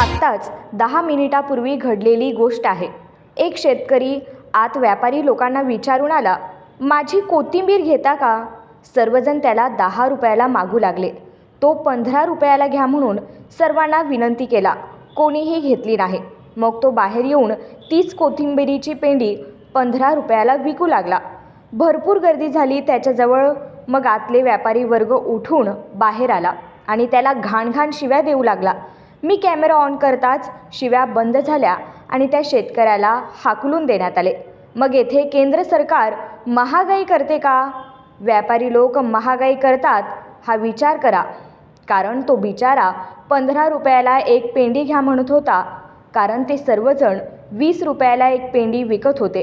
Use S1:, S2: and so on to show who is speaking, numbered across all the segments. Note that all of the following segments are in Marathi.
S1: आत्ताच दहा मिनिटापूर्वी घडलेली गोष्ट आहे. एक शेतकरी आत व्यापारी लोकांना विचारून आला माझी कोथिंबीर घेता का? सर्वजण त्याला दहा रुपयाला मागू लागले. तो पंधरा रुपयाला घ्या म्हणून सर्वांना विनंती केला कोणीही घेतली नाही. मग तो बाहेर येऊन तीच कोथिंबिरीची पेंडी पंधरा रुपयाला विकू लागला. भरपूर गर्दी झाली त्याच्याजवळ. मग आतले व्यापारी वर्ग उठून बाहेर आला आणि त्याला घाणघाण शिव्या देऊ लागला. मी कॅमेरा ऑन करताच शिव्या बंद झाल्या आणि त्या शेतकऱ्याला हाकलून देण्यात आले. मग येथे केंद्र सरकार महागाई करते का? व्यापारी लोक महागाई करतात हा विचार करा. कारण तो बिचारा पंधरा रुपयाला एक पेंडी घ्या म्हणत होता. कारण ते सर्वजण वीस रुपयाला एक पेंडी विकत होते.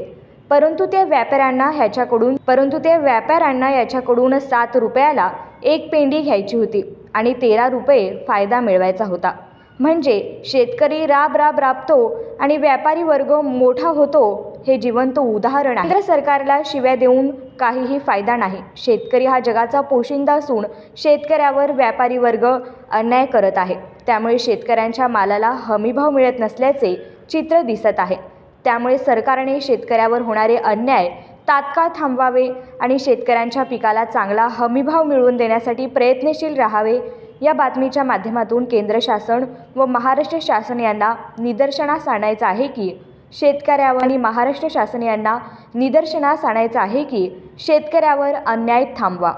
S1: परंतु त्या व्यापाऱ्यांना ह्याच्याकडून परंतु त्या व्यापाऱ्यांना याच्याकडून सात रुपयाला एक पेंडी घ्यायची होती आणि तेरा रुपये फायदा मिळवायचा होता. म्हणजे शेतकरी राब राब राबतो आणि व्यापारी वर्ग मोठा होतो हे जिवंत उदाहरण आहे. केंद्र सरकारला शिव्या देऊन काहीही फायदा नाही. शेतकरी हा जगाचा पोशिंदा असून शेतकऱ्यावर व्यापारी वर्ग अन्याय करत आहे. त्यामुळे शेतकऱ्यांच्या मालाला हमीभाव मिळत नसल्याचे चित्र दिसत आहे. त्यामुळे सरकारने शेतकऱ्यावर होणारे अन्याय तात्काळ थांबवावे आणि शेतकऱ्यांच्या पिकाला चांगला हमीभाव मिळवून देण्यासाठी प्रयत्नशील राहावे या बातमीच्या माध्यमातून केंद्र शासन व महाराष्ट्र शासन यांना निदर्शनास आणायचं आहे की शेतकऱ्यावर आणि महाराष्ट्र शासन यांना निदर्शनास आणायचं आहे की शेतकऱ्यावर अन्याय थांबवा.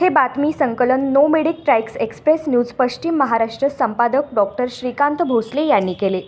S1: हे बातमी संकलन नो मेडिक ट्रॅक्स एक्सप्रेस न्यूज पश्चिम महाराष्ट्र संपादक डॉक्टर श्रीकांत भोसले यांनी केले.